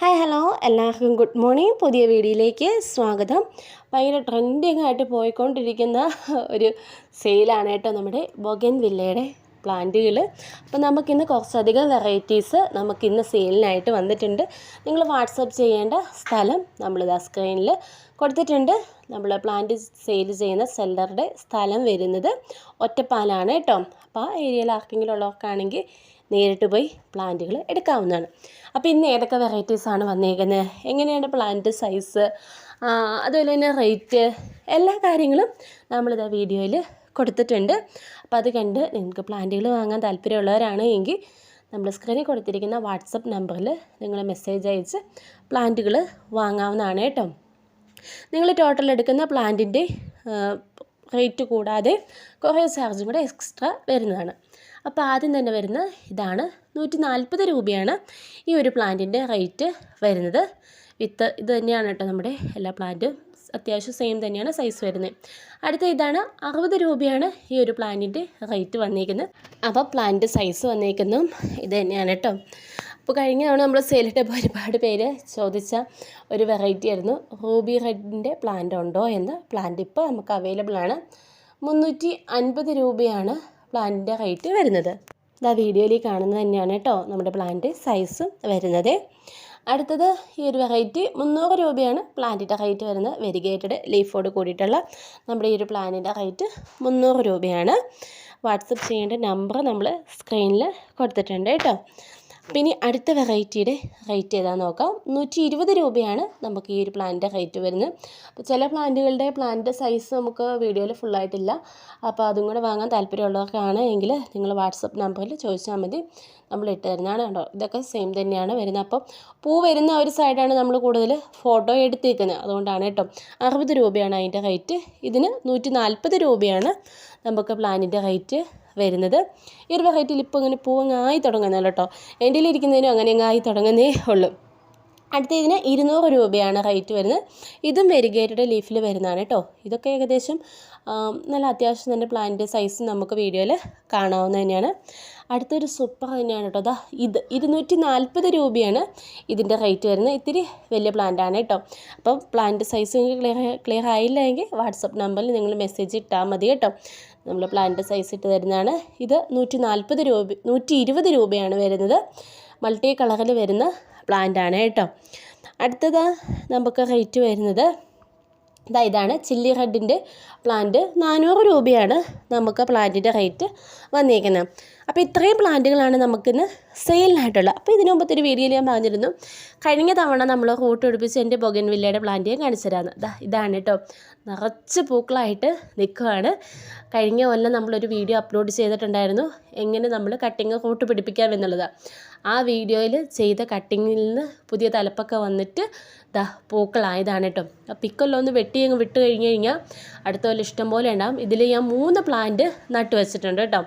Hi hello എല്ലാവർക്കും good morning പുതിയ വീഡിയോയിലേക്ക് സ്വാഗതം. ഭയങ്കര ട്രെൻഡിങ് ആയിട്ട് പോയിക്കൊണ്ടിരിക്കുന്ന ഒരു സെയിലാണ് കേട്ടോ നമ്മുടെ ബൊഗൻ വില്ലയുടെ പ്ലാന്റുകൾ അപ്പോൾ നമുക്കിന്ന് കുറച്ചധികം വെറൈറ്റീസ് നമുക്കിന്ന് സെയിലിനായിട്ട് വന്നിട്ടുണ്ട്. നിങ്ങൾ വാട്സപ്പ് ചെയ്യേണ്ട സ്ഥലം നമ്മൾ നമ്മളിതാ സ്ക്രീനിൽ കൊടുത്തിട്ടുണ്ട്. നമ്മൾ പ്ലാന്റ് സെയിൽ ചെയ്യുന്ന സെല്ലറുടെ സ്ഥലം വരുന്നത് ഒറ്റപ്പാലാണ് കേട്ടോ. അപ്പോൾ ആ ഏരിയയിൽ ആർക്കെങ്കിലും ഉള്ളവർക്കാണെങ്കിൽ നേരിട്ട് പോയി പ്ലാന്റുകൾ എടുക്കാവുന്നതാണ്. അപ്പോൾ ഇന്ന് ഏതൊക്കെ വെറൈറ്റീസാണ് വന്നേക്കുന്നത് എങ്ങനെയാണ് പ്ലാന്റ് സൈസ് അതുപോലെ തന്നെ റേറ്റ് എല്ലാ കാര്യങ്ങളും നമ്മളിത് വീഡിയോയിൽ കൊടുത്തിട്ടുണ്ട്. അപ്പോൾ അത് കണ്ട് നിങ്ങൾക്ക് പ്ലാന്റുകൾ വാങ്ങാൻ താല്പര്യമുള്ളവരാണ് എങ്കിൽ നമ്മൾ സ്ക്രീനിൽ കൊടുത്തിരിക്കുന്ന വാട്സപ്പ് നമ്പറിൽ നിങ്ങൾ മെസ്സേജ് അയച്ച് പ്ലാന്റുകൾ വാങ്ങാവുന്നതാണ് കേട്ടോ. നിങ്ങൾ ടോട്ടൽ എടുക്കുന്ന പ്ലാന്റിന്റെ റേറ്റ് കൂടാതെ കുറേ ചാർജും കൂടെ എക്സ്ട്രാ വരുന്നതാണ്. അപ്പോൾ ആദ്യം തന്നെ വരുന്ന ഇതാണ്. നൂറ്റി നാൽപ്പത് രൂപയാണ് ഈ ഒരു പ്ലാന്റിന്റെ റേറ്റ് വരുന്നത്. വിത്ത് ഇത് തന്നെയാണ് കേട്ടോ നമ്മുടെ എല്ലാ പ്ലാന്റും. അത്യാവശ്യം സെയിം തന്നെയാണ് സൈസ് വരുന്നത്. അടുത്ത ഇതാണ് അറുപത് രൂപയാണ് ഈ ഒരു പ്ലാന്റിന്റെ റേറ്റ് വന്നിരിക്കുന്നത് അപ്പോൾ പ്ലാന്റ് സൈസ് വന്നിരിക്കുന്നതും ഇത് തന്നെയാണ് കേട്ടോ. അപ്പോൾ കഴിഞ്ഞ തവണ നമ്മൾ സെയിലിട്ടപ്പോൾ ഒരുപാട് പേര് ചോദിച്ച ഒരു വെറൈറ്റി ആയിരുന്നു. റൂബി റെഡിന്റെ പ്ലാന്റ് ഉണ്ടോ എന്ന് പ്ലാന്റ് ഇപ്പോൾ നമുക്ക് അവൈലബിൾ ആണ്. മുന്നൂറ്റി അൻപത് രൂപയാണ് പ്ലാന്റിന്റെ റേറ്റ് വരുന്നത്. ഇതാ വീഡിയോയിൽ കാണുന്നത് തന്നെയാണ് കേട്ടോ നമ്മുടെ പ്ലാന്റ് സൈസ് വരുന്നത്. അടുത്തത് ഈ ഒരു വെറൈറ്റി മുന്നൂറ് രൂപയാണ് പ്ലാന്റിന്റെ റേറ്റ് വരുന്നത്. വെരിഗേറ്റഡ് ലീഫോട് കൂടിയിട്ടുള്ള നമ്മുടെ ഈ ഒരു പ്ലാന്റിന്റെ റേറ്റ് മുന്നൂറ് രൂപയാണ്. വാട്സപ്പ് ചെയ്യേണ്ട നമ്പർ നമ്മൾ സ്ക്രീനിൽ കൊടുത്തിട്ടുണ്ട് കേട്ടോ പിന്നെ അടുത്ത വെറൈറ്റിയുടെ റേറ്റ് ഏതാണെന്ന് നോക്കാം. നൂറ്റി ഇരുപത് രൂപയാണ് നമുക്ക് ഈ ഒരു പ്ലാന്റിന്റെ റേറ്റ് വരുന്നത്. അപ്പോൾ ചില പ്ലാന്റുകളുടെ പ്ലാന്റിന്റെ സൈസ് നമുക്ക് വീഡിയോയിൽ ഫുള്ളായിട്ടില്ല അപ്പോൾ അതും കൂടെ വാങ്ങാൻ താല്പര്യമുള്ളവർക്കാണ് എങ്കിൽ നിങ്ങൾ വാട്സപ്പ് നമ്പറിൽ ചോദിച്ചാൽ മതി. നമ്മൾ ഇട്ട് തരുന്നതാണ് കേട്ടോ. ഇതൊക്കെ സെയിം തന്നെയാണ് വരുന്നത്. അപ്പോൾ പൂ വരുന്ന ഒരു സൈഡാണ് നമ്മൾ കൂടുതൽ ഫോട്ടോ എടുത്തേക്കുന്നത്. അതുകൊണ്ടാണ് കേട്ടോ. അറുപത് രൂപയാണ് അതിന്റെ റേറ്റ് ഇതിന് നൂറ്റി രൂപയാണ് നമുക്ക് പ്ലാന്റിന്റെ റേറ്റ് വരുന്നത്. ഈ ഒരു ഇപ്പോൾ ഇങ്ങനെ പൂവങ്ങായി തുടങ്ങുന്നത് കേട്ടോ എന്റെ ഇരിക്കുന്നതിനും അങ്ങനെ അങ്ങായി തുടങ്ങുന്നേ ഉള്ളൂ. അടുത്ത ഇതിന് ഇരുന്നൂറ് രൂപയാണ് റേറ്റ് വരുന്നത്. ഇതും വെരിഗേറ്റഡ് ലീഫിൽ വരുന്നതാണ് കേട്ടോ ഇതൊക്കെ ഏകദേശം നല്ല അത്യാവശ്യം തന്നെ പ്ലാന്റ് സൈസ് നമുക്ക് വീഡിയോയിൽ കാണാവുന്ന തന്നെയാണ്. അടുത്തൊരു സൂപ്പർ തന്നെയാണ് കേട്ടോ അതാ ഇത് ഇരുന്നൂറ്റി നാൽപ്പത് രൂപയാണ് ഇതിന്റെ റേറ്റ് വരുന്നത്. ഇത്തിരി വലിയ പ്ലാന്റാണ് കേട്ടോ അപ്പോൾ പ്ലാന്റ് സൈസ് ക്ലിയർ ക്ലിയർ ആയില്ല എങ്കിൽ വാട്സപ്പ് നമ്പറിൽ നിങ്ങൾ മെസ്സേജ് ഇട്ടാൽ മതി കേട്ടോ നമ്മൾ പ്ലാന്റ് സൈസ് ഇട്ട് തരുന്നതാണ്. ഇത് നൂറ്റി നാൽപ്പത് രൂപ നൂറ്റി ഇരുപത് രൂപയാണ് വരുന്നത്. മൾട്ടി കളറിൽ വരുന്ന പ്ലാന്റ് ആണ് കേട്ടോ. അടുത്തത് നമുക്ക് റേറ്റ് വരുന്നത് ഇതാ ഇതാണ് ചില്ലി റെഡിന്റെ പ്ലാന്റ്. നാനൂറ് രൂപയാണ് നമുക്ക് പ്ലാന്റിന്റെ റേറ്റ് വന്നിരിക്കുന്നത് അപ്പോൾ ഇത്രയും പ്ലാന്റുകളാണ് നമുക്കിന്ന് സെയിലിനായിട്ടുള്ളത്. അപ്പോൾ ഇതിനു മുമ്പത്തെ ഒരു വീഡിയോയിൽ ഞാൻ പറഞ്ഞിരുന്നു കഴിഞ്ഞ തവണ നമ്മൾ റൂട്ട് പിടിപ്പിച്ച് എന്റെ ബൊഗൻ വില്ലയുടെ പ്ലാന്റ് ഞാൻ കാണിച്ചു തരാമെന്ന് ഇതാ ഇതാണ് കേട്ടോ. നിറച്ച് പൂക്കളായിട്ട് നിൽക്കുകയാണ് കഴിഞ്ഞ കൊല്ലം നമ്മളൊരു വീഡിയോ അപ്ലോഡ് ചെയ്തിട്ടുണ്ടായിരുന്നു എങ്ങനെ നമ്മൾ കട്ടിങ് റൂട്ട് പിടിപ്പിക്കാം എന്നുള്ളതാണ് ആ വീഡിയോയിൽ ചെയ്ത കട്ടിങ്ങിൽ നിന്ന് പുതിയ തലപ്പൊക്കെ വന്നിട്ട് ദാ പൂക്കളായതാണ് കേട്ടോ. ആ ഇക്കൊല്ലം ഒന്ന് വെട്ടി അങ്ങ് വിട്ട് കഴിഞ്ഞ് കഴിഞ്ഞാൽ അടുത്ത പോലെ ഇഷ്ടം പോലെ ഉണ്ടാവും. ഇതിൽ ഞാൻ മൂന്ന് പ്ലാന്റ് നട്ടു വെച്ചിട്ടുണ്ട് കേട്ടോ.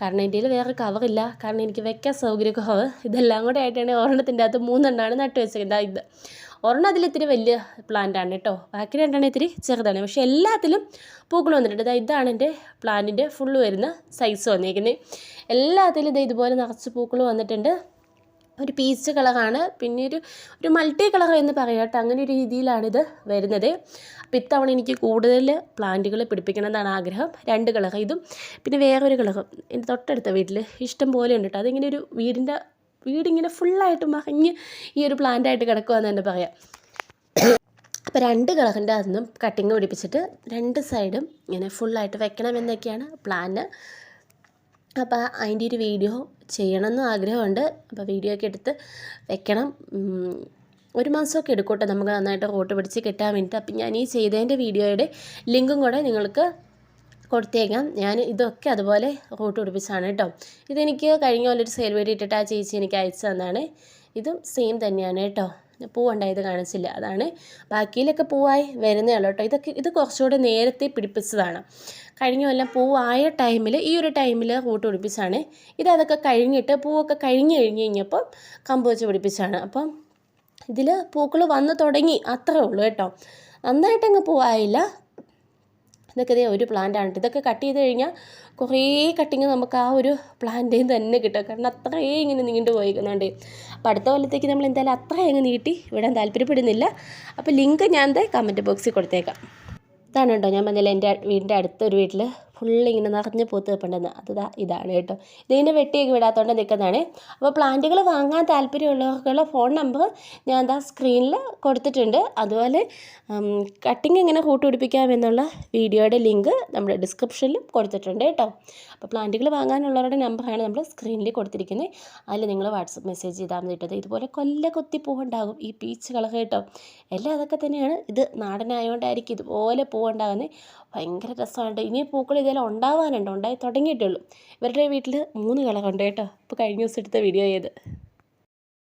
കാരണം എന്റെ വേറെ കവറില്ല കാരണം എനിക്ക് വെക്കാൻ സൗകര്യക്കുറവ് ഇതെല്ലാം കൂടെ ആയിട്ടാണ് ഒരെണ്ണത്തിന്റെ അകത്ത് മൂന്നെണ്ണമാണ് നട്ടു വെച്ചത് ഇത്. ഒരെണ്ണം അതിൽ ഇത്തിരി വലിയ പ്ലാന്റ് ആണ് കേട്ടോ. ബാക്കി രണ്ടെണ്ണം ഇത്തിരി ചെറുതാണ്. പക്ഷെ എല്ലാത്തിലും പൂക്കൾ വന്നിട്ടുണ്ട്. ഇതാ ഇതാണ് എന്റെ പ്ലാന്റിന്റെ ഫുള്ള് വരുന്ന സൈസ് വന്നിരിക്കുന്നത് എല്ലാത്തിലും ഇത് ഇതുപോലെ നിറച്ച് പൂക്കൾ വന്നിട്ടുണ്ട്. ഒരു പീച്ച് കളറാണ് പിന്നെ ഒരു ഒരു മൾട്ടി കളർ എന്ന് പറയാം കേട്ടോ. അങ്ങനെ ഒരു രീതിയിലാണിത് വരുന്നത്. അപ്പോൾ ഇത്തവണ എനിക്ക് കൂടുതൽ പ്ലാന്റുകൾ പിടിപ്പിക്കണം എന്നാണ് ആഗ്രഹം. രണ്ട് കളർ ഇതും പിന്നെ വേറൊരു കളറും എന്റെ തൊട്ടടുത്ത വീട്ടിൽ ഇഷ്ടം പോലെ ഉണ്ട് കേട്ടോ. അതിങ്ങനെ ഒരു വീടിന്റെ വീടിങ്ങനെ ഫുള്ളായിട്ട് മറിഞ്ഞ് ഈ ഒരു പ്ലാന്റായിട്ട് കിടക്കുകയെന്ന് തന്നെ പറയാം. അപ്പോൾ രണ്ട് കളറിന്റെ നിന്നും കട്ടിങ് പിടിപ്പിച്ചിട്ട് രണ്ട് സൈഡും ഇങ്ങനെ ഫുള്ളായിട്ട് വെക്കണം എന്നൊക്കെയാണ് പ്ലാന് അപ്പോൾ അതിന്റെ ഒരു വീഡിയോ ചെയ്യണമെന്ന് ആഗ്രഹമുണ്ട്. അപ്പോൾ വീഡിയോ ഒക്കെ എടുത്ത് വെക്കണം. ഒരു മാസമൊക്കെ എടുക്കോട്ടെ നമുക്ക് നന്നായിട്ട് റോട്ട് പിടിച്ച് കിട്ടാൻ വേണ്ടിയിട്ട്. അപ്പം ഞാൻ ഈ ചെയ്തതിന്റെ വീഡിയോയുടെ ലിങ്കും കൂടെ നിങ്ങൾക്ക് കൊടുത്തേക്കാം. ഞാൻ ഇതൊക്കെ അതുപോലെ റൂട്ട് പിടിപ്പിച്ചാണ് കേട്ടോ. ഇതെനിക്ക് കഴിഞ്ഞ പോലെ ഒരു സെയിൽ വേണ്ടിയിട്ടിട്ട് ആ ചേച്ചി എനിക്ക് അയച്ചു തന്നാണ്. ഇതും സെയിം തന്നെയാണ് കേട്ടോ. പൂവുണ്ടായത് കാണിച്ചില്ല. അതാണ് ബാക്കിയിലൊക്കെ പൂവായി വരുന്നേ ഉള്ളൂ കേട്ടോ. ഇതൊക്കെ ഇത് കുറച്ചുകൂടെ നേരത്തെ പിടിപ്പിച്ചതാണ്. കഴിഞ്ഞ കൊല്ലം പൂവായ ടൈമിൽ ഈ ഒരു ടൈമിൽ റൂട്ട് പിടിപ്പിച്ചാണ് ഇത് അതൊക്കെ കഴിഞ്ഞിട്ട് പൂവൊക്കെ കഴിഞ്ഞ് കഴിഞ്ഞ് കഴിഞ്ഞപ്പോൾ കമ്പ് വെച്ച് പിടിപ്പിച്ചാണ് അപ്പം ഇതിൽ പൂക്കൾ വന്ന് തുടങ്ങി. അത്രേ ഉള്ളൂ കേട്ടോ. നന്നായിട്ടങ്ങ് പൂവായില്ല. ഇതൊക്കെ ഇതേ ഒരു പ്ലാന്റാണ് ഇതൊക്കെ കട്ട് ചെയ്ത് കഴിഞ്ഞാൽ കുറേ കട്ടിങ് നമുക്ക് ആ ഒരു പ്ലാന്റേയും തന്നെ കിട്ടും. കാരണം അത്രയും ഇങ്ങനെ നീണ്ടു പോയിക്കുന്നുണ്ട്. അപ്പം അടുത്ത കൊല്ലത്തേക്ക് നമ്മൾ എന്തായാലും അത്രയും അങ്ങ് നീട്ടി വിടാൻ താല്പര്യപ്പെടുന്നില്ല. അപ്പോൾ ലിങ്ക് ഞാൻ കമന്റ് ബോക്സിൽ കൊടുത്തേക്കാം. ഇതാണ് കേട്ടോ ഞാൻ പറഞ്ഞില്ല എന്റെ വീടിന്റെ അടുത്തൊരു വീട്ടിൽ ഫുള്ള് ഇങ്ങനെ നിറഞ്ഞ് പൂത്ത് നിൽപ്പുണ്ടെന്ന്. അത് ഇതാണ് കേട്ടോ. ഇതിങ്ങനെ വെട്ടിയൊക്കെ വിടാത്തോണ്ട് നിൽക്കുന്നതാണ്. അപ്പോൾ പ്ലാന്റുകൾ വാങ്ങാൻ താല്പര്യമുള്ളവർക്കുള്ള ഫോൺ നമ്പർ ഞാൻ എന്താ സ്ക്രീനിൽ കൊടുത്തിട്ടുണ്ട്. അതുപോലെ കട്ടിങ് എങ്ങനെ കൂട്ടുപിടിപ്പിക്കാം എന്നുള്ള വീഡിയോയുടെ ലിങ്ക് നമ്മുടെ ഡിസ്ക്രിപ്ഷനിലും കൊടുത്തിട്ടുണ്ട് കേട്ടോ. അപ്പോൾ പ്ലാന്റുകൾ വാങ്ങാനുള്ളവരുടെ നമ്പറാണ് നമ്മൾ സ്ക്രീനിൽ കൊടുത്തിരിക്കുന്നത്. അതിൽ നിങ്ങൾ വാട്സപ്പ് മെസ്സേജ് ചെയ്താൽ മതി കേട്ടോ. ഇതുപോലെ കൊല്ല കൊത്തി പൂവുണ്ടാകും ഈ പീച്ച് കളർ കേട്ടോ. എല്ലാം അതൊക്കെ തന്നെയാണ്. ഇത് നാടനായതുകൊണ്ടായിരിക്കും ഇതുപോലെ പൂവുണ്ടാകുന്നത്. ഭയങ്കര രസമാണ് ഇനി പൂക്കൾ ഇതെല്ലാം ഉണ്ടാവാനുണ്ട് ഉണ്ടായി തുടങ്ങിയിട്ടേ ഉള്ളൂ. ഇവരുടെ വീട്ടിൽ മൂന്ന് കളറുണ്ട് കേട്ടോ. ഇപ്പോൾ കഴിഞ്ഞ ദിവസം എടുത്ത വീഡിയോ ചെയ്ത്